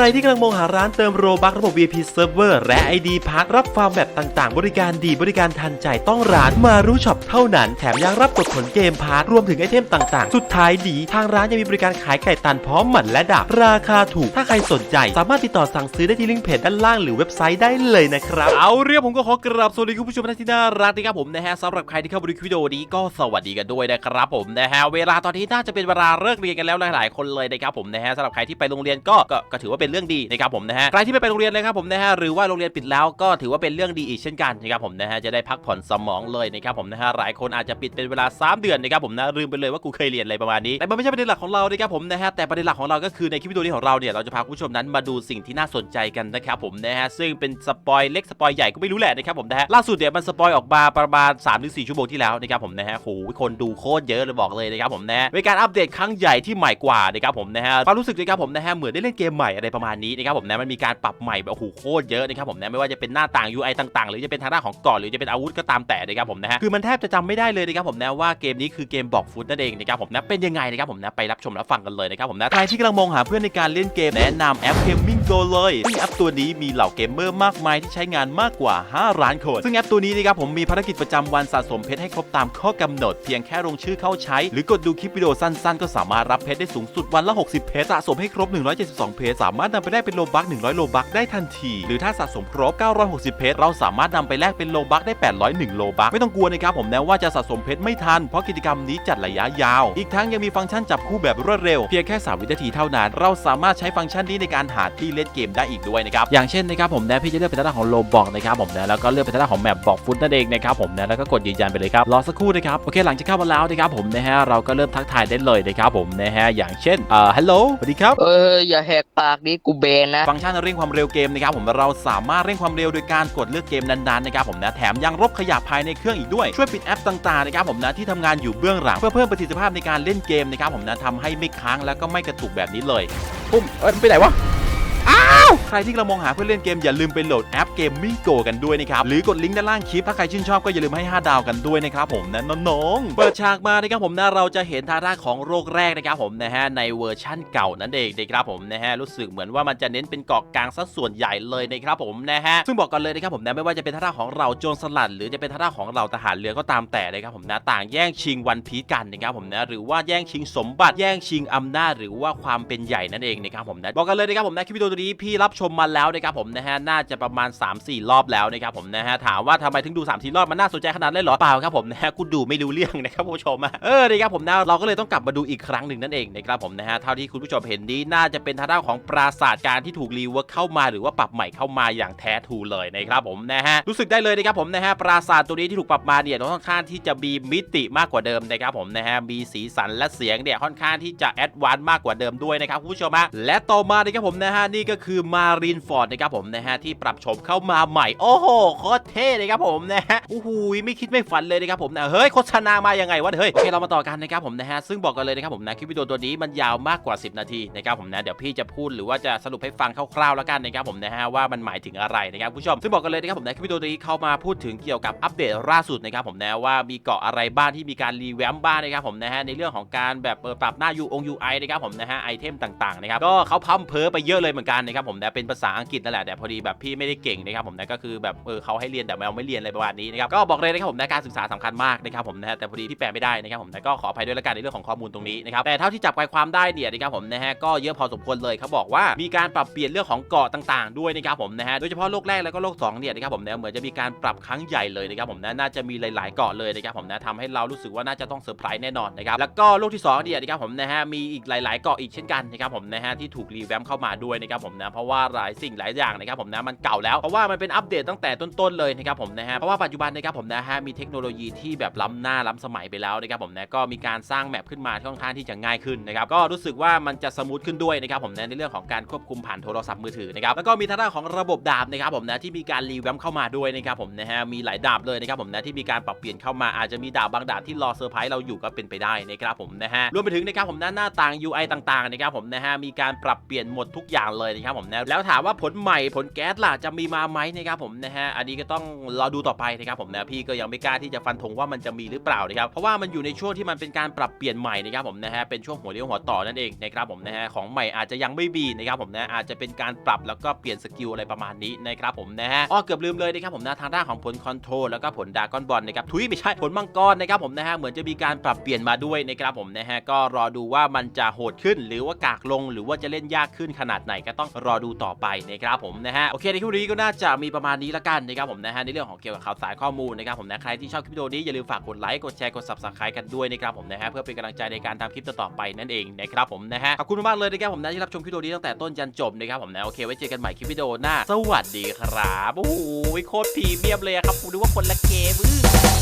รที่กำลังมองหาร้านเติมโรบักระบบ VIP Server และ ID พักรับฟาร์มแบบต่างๆ บริการดีบริการทันใจต้องร้านมารู้ช็อปเท่านั้น แถมยังรับกดผลเกมพาร์ทรวมถึงไอเทมต่างๆ สุดท้ายดี ทางร้านยังมีบริการขายไก่ตันพร้อมหมันและดาบราคาถูก ถ้าใครสนใจ สามารถติดต่อสั่งซื้อได้ที่ลิงก์เพจด้านล่างหรือเว็บไซต์ได้เลยนะครับ เอาเรื่องผมก็ขอกราบสวัสดีคุณผู้ชมท่านที่น่ารักนะครับผมนะฮะสำหรับใครที่เข้ามาดูคลิปวิดีโอนี้ก็สวัสดีกันด้วยนะครับผมนะฮะเวลาตอนนี้น่าจะเป็นเวลาเลิกเรียนกันแล้วหลาย ๆ คนเลยนะครับผมนะฮะสำหรับใครที่ไปโรงเรียนก็ก็ถือว่าเป็นเรื่องดีนะครับผมนะฮะใครที่ไม่ไปโรงเรียนเลยครับผมนะฮะหรือว่าโรงเรียนปิดแล้วก็ถือว่าเป็นเรื่องดีอีกเช่นกันนะครับผมนะฮะจะได้พักผ่อนสมองเลยนะครับผมนะฮะหลายคนอาจจะปิดเป็นเวลา 3 เดือนนะครับผมนะลืมไปเลยว่ากูเคยเรียนอะไรประมาณนี้แต่มันไม่ใช่ประเด็นหลักของเรานะครับผมนะฮะแต่ประเด็นหลักของเราก็คือในคลิปวิดีโอนี้ของเราเนี่ยเราจะพาผู้ชมนั้นมาดูสิ่งที่น่าสนใจกันนะครับผมนะฮะซึ่งเป็นสปอยเล็กสปอยใหญ่ก็ไม่รู้แหละนะครับผมนะฮะล่าสุดเนี่ยมันสปอยออกมาประมาณ3-4ชั่วโมงที่แล้วนะครับผมนะฮะโหคนดูโคตรเยอะเลยบอกเลยนะครับผมนะฮะเป็นการอัปเดตครั้งใหญ่ที่ใหม่กว่านะครับผมนะฮะความรู้สึกนะครับผมนะฮะเหมือนได้เล่นเกมใหม่อะไรประมาณนี้นะครับผมนะมันมีการปรับใหม่แบบโอ้โหโคตรเยอะนะครับผมนะไม่ว่าจะเป็นหน้าต่าง UI ต่างๆ หรือจะเป็นทางด้านของก่อนหรือจะเป็นอาวุธก็ตามแต่นะครับผมนะฮะคือมันแทบจะจำไม่ได้เลยนะครับผมนะว่าเกมนี้คือเกมบอกฟุตนั่นเองนะครับผมนะเป็นยังไงนะครับผมนะไปรับชมรับฟังกันเลยนะครับผมนะใครที่กำลังมองหาเพื่อนในการเล่นเกมแนะนำแอป Gaming Go เลยซึ่งแอปตัวนี้มีเหล่าเกมเมอร์มากมายที่ใช้งานมากกว่า 5 ล้านคนซึ่งแอปตัวนี้นะครับผมมีภารกิจประจำวันสะสมเพชรให้ครบตามข้อกำหนด เพียงแค่ลงชื่อเข้าใช้ หรือกดดูคลิปวิดีโอสั้น ๆ ก็สามารถรับเพชรได้สูงสุดวันละ 60 เพชรสะสมให้ครบ 172 เพชรสามารถนำไปได้เป็นโลบัก100 โลบักได้ทันที หรือถ้าสะสมครบ 960 เพชร เราสามารถนำไปแลกเป็นโลบักได้ 801 โลบัก ไม่ต้องกลัวนะครับผมนะว่าจะสะสมเพชรไม่ทัน เพราะกิจกรรมนี้จัดระยะยาว อีกทั้งยังมีฟังก์ชันจับคู่แบบรวดเร็ว เพียงแค่ 3 วินาทีเท่านั้น เราสามารถใช้ฟังก์ชันนี้ในการหาที่เล่นเกมได้อีกด้วยนะครับ อย่างเช่นนะครับผมนะพี่จะเลือกเป็นทางด้านของโลบอกนะครับผมนะแล้วก็เลือกเป็นทางด้านของแมปบอกฟุตนั่นเองนะครับผมนะแล้วก็กดยืนยันไปเลยครับรอสักครู่นะครับโอเคหลังจากเข้ามาแล้วนะครับผมนะฮะเราก็เริ่มทักทายได้เลยนะครับผมนะฮะอย่างเช่นเอ่อฮัลโหลสวัสดีครับเอออย่าแหกปากดิกูเบนนะ ฟังก์ชันเร่งความเร็วเกมนะครับผมเราสามารถเร่งความเร็วโดยการกดเลือกเกมนั้นๆนะครับผมนะแถมยังลบขยะภายในเครื่องอีกด้วยช่วยปิดแอปต่างๆนะครับผมนะที่ทำงานอยู่เบื้องหลังเพื่อเพิ่มประสิทธิภาพในการเล่นเกมนะครับผมนะทำให้ไม่ค้างแล้วก็ไม่กระตุกแบบนี้เลยปุ้มเอ้ยไปไหนวะ ใครที่กำลังมองหาเพื่อนเล่นเกมอย่าลืมไปโหลดแอปเกมมิ่งโกกันด้วยนะครับ หรือกดลิงก์ด้านล่างคลิป ถ้าใครชื่นชอบก็อย่าลืมให้ 5 ดาวกันด้วยนะครับผมนะน้องๆ เปิดฉากมานะครับผมนะเราจะเห็นทางด้าของโรคแรกนะครับผมนะฮะในเวอร์ชั่นเก่านั่นเองนะครับผมนะฮะรู้สึกเหมือนว่ามันจะเน้นเป็นเกาะกลางซะส่วนใหญ่เลยนะครับผมนะฮะซึ่งบอกกันเลยนะครับผมนะไม่ว่าจะเป็นทางด้าของเราโจรสลัด หรือจะเป็นทางด้าของเราทหารเรือก็ตามแต่นะครับผมนะต่างแย่งชิงวันพีกันนะครับผมนะหรือว่าแย่งชิงสมบัติแย่งชิงอำนาจหรือว่าความเป็นใหญ่นั่นเองนะครับผมนะบอกกันเลยนะครับผมนะคลิปวิดีโอตัวนี้พี่รับชมมาแล้วนะครับผมนะฮะน่าจะประมาณ 3-4 รอบแล้วนะครับผมนะฮะถามว่าทำไมถึงดู 3-4 รอบมันน่าสนใจขนาดนั้นเหรอเปล่าครับผมนะฮะกูดูไม่รู้เรื่องนะครับผู้ชมเออนะครับผมนะเราก็เลยต้องกลับมาดูอีกครั้งหนึ่งนั่นเองนะครับผมนะฮะเท่าที่คุณผู้ชมเห็นนี้น่าจะเป็นทางด้านของปราสาทการที่ถูกรีเวิร์กเข้ามาหรือว่าปรับใหม่เข้ามาอย่างแท้ทูเลยนะครับผมนะฮะรู้สึกได้เลยนะครับผมนะฮะปราสาทตัวนี้ที่ถูกปรับมาเนี่ยค่อนข้างที่จะมีมิติมากกว่าเดิมนะครับผมนะฮะมีสีสันและเสียงเนี่ยค่อนข้างที่จะแอดวานซ์มากกว่าเดิมด้วยนะครับคุณผู้ชมฮะและต่อมานะครับผมนะฮะนี่ก็คือมารีนฟอร์ดนะครับผมนะฮะที่ปรับโฉมเข้ามาใหม่ โอ้โหโคตรเท่เลยครับผมนะฮะโอ้โหไม่คิดไม่ฝันเลยนะครับผมนะเฮ้ยโฆษณามายังไงวะเฮ้ยโอเคเรามาต่อกันนะครับผมนะฮะซึ่งบอกกันเลยนะครับผมนะคลิปวิดีโอตัวนี้มันยาวมากกว่า 10 นาทีนะครับผมนะเดี๋ยวพี่จะพูดหรือว่าจะสรุปให้ฟังคร่าวๆแล้วกันนะครับผมนะฮะว่ามันหมายถึงอะไรนะครับผู้ชมซึ่งบอกกันเลยนะครับผมนะคลิปวิดีโอตัวนี้เข้ามาพูดถึงเกี่ยวกับอัปเดตล่าสุดนะครับผมนะว่ามีเกาะอะไรบ้างที่มีการรีแวมบ้างนะครับผมนะฮะในเรื่องของการแบบปรับหน้า UI นะครับผมนะฮะไอเทมต่างๆนะครับก็เขาพัมเพอไปเยอะเลยเหมือนกันนะครับผมนะเป็นภาษาอังกฤษนั่นแหละแต่พอดีแบบพี่ไม่ได้เก่งนะครับผมนะก็คือแบบเออเขาให้เรียนแต่เราไม่เรียนอะไรประมาณนี้นะครับก็บอกเลยนะครับผมนะการศึกษาสำคัญมากนะครับผมนะแต่พอดีที่แปลไม่ได้นะครับผมนะก็ขออภัยด้วยละกันในเรื่องของข้อมูลตรงนี้นะครับแต่เท่าที่จับใจความได้เนี่ยนะครับผมนะฮะก็เยอะพอสมควรเลยเขาบอกว่ามีการปรับเปลี่ยนเรื่องของเกาะต่างๆ ด้วยนะครับผมนะฮะโดยเฉพาะโลกแรกแล้วก็โลกสองเนี่ยนะครับผมนะเหมือนจะมีการปรับครั้งใหญ่เลยนะครับผมนะน่าจะมีหลายๆเกาะเลยนะครับผมนะทำให้เรารู้สึกว่าน่าจะต้องเซอร์ไพรส์แน่นอนนะครับแล้วก็โลกที่สองเนี่ยนะครับผมนะฮะมีอีกหลาย ๆเกาะอีกเช่นกันนะครับผมนะฮะที่ถูกรีแวมเข้ามาด้วยนะครับผมนะเพราะว่าหลายสิ่งหลายอย่างนะครับผมนะมันเก่าแล้วเพราะว่ามันเป็นอัปเดตตั้งแต่ต้นๆเลยนะครับผมนะฮะเพราะว่าปัจจุบันนะครับผมนะฮะมีเทคโนโลยีที่แบบล้ำหน้าล้ำสมัยไปแล้วนะครับผมนะก็มีการสร้างแมปขึ้นมาค่อนข้างที่จะง่ายขึ้นนะครับก็รู้สึกว่ามันจะสมูทขึ้นด้วยนะครับผมนะในเรื่องของการควบคุมผ่านโทรศัพท์มือถือนะครับแล้วก็มีทางด้านของระบบดาบนะครับผมนะที่มีการรีแวมป์เข้ามาด้วยนะครับผมนะฮะมีหลายดาบเลยนะครับผมนะที่มีการปรับเปลี่ยนเข้ามาอาจจะมีดาบบางดาบที่รอเซอร์ไพรส์เราอยู่ก็เป็นไปได้นะครับผมนะฮะรวมไปถึงนะครับผมนะหน้าต่าง UI ต่างๆนะครับผมนะฮะมีการปรับเปลี่ยนหมดทุกอย่างเลยนะครับผมนะนะแล้วถามว่าผลใหม่ผลแก๊สล่ะจะมีมาไหมนะครับผมนะฮะอันนี้ก็ต้องรอดูต่อไปนะครับผมนะพี่ก็ยังไม่กล้าที่จะฟันธงว่ามันจะมีหรือเปล่านะครับเพราะว่ามันอยู่ในช่วงที่มันเป็นการปรับเปลี่ยนใหม่นะครับผมนะฮะเป็นช่วงหัวเลี้ยวหัวต่อนั่นเองนะครับผมนะฮะของใหม่อาจจะยังไม่มีนะครับผมนะอาจจะเป็นการปรับแล้วก็เปลี่ยนสกิลอะไรประมาณนี้นะครับผมนะฮะอ้อเกือบลืมเลยนะครับผมนะทางด้านของผลคอนโทรลแล้วก็ผลดากอนบอลนะครับทุยไม่ใช่ผลมังกรนะครับผมนะฮะเหมือนจะมีการปรับเปลี่ยนมาด้วยนะครับผมนะฮะก็รอดูว่ามันจะโหดขึ้นหรือว่ากากลง หรือว่าจะเล่นยากขึ้นขนาดไหนก็ต้องรอดูต่อไปนะครับผมนะฮะโอเคในคลิปนี้ก็น่าจะมีประมาณนี้ละกันนะครับผมนะฮะในเรื่องของเกี่ยวกับข่าวสารข้อมูลนะครับผมนะใครที่ชอบคลิปวิดีโอนี้อย่าลืมฝากกดไลค์กดแชร์กด subscribe กันด้วยนะครับผมนะฮะเพื่อเป็นกำลังใจในการทำคลิปต่อไปนั่นเองนะครับผมนะฮะขอบคุณมากเลยนะครับผมนะที่รับชมคลิปวิดีโอนี้ตั้งแต่ต้นจนจบนะครับผมนะโอเคไว้เจอกันใหม่คลิปวิดีโอหน้า สวัสดีครับโอ้โหโคตรพรีเมียมเลยครับผมนึกว่าคนละเกมือ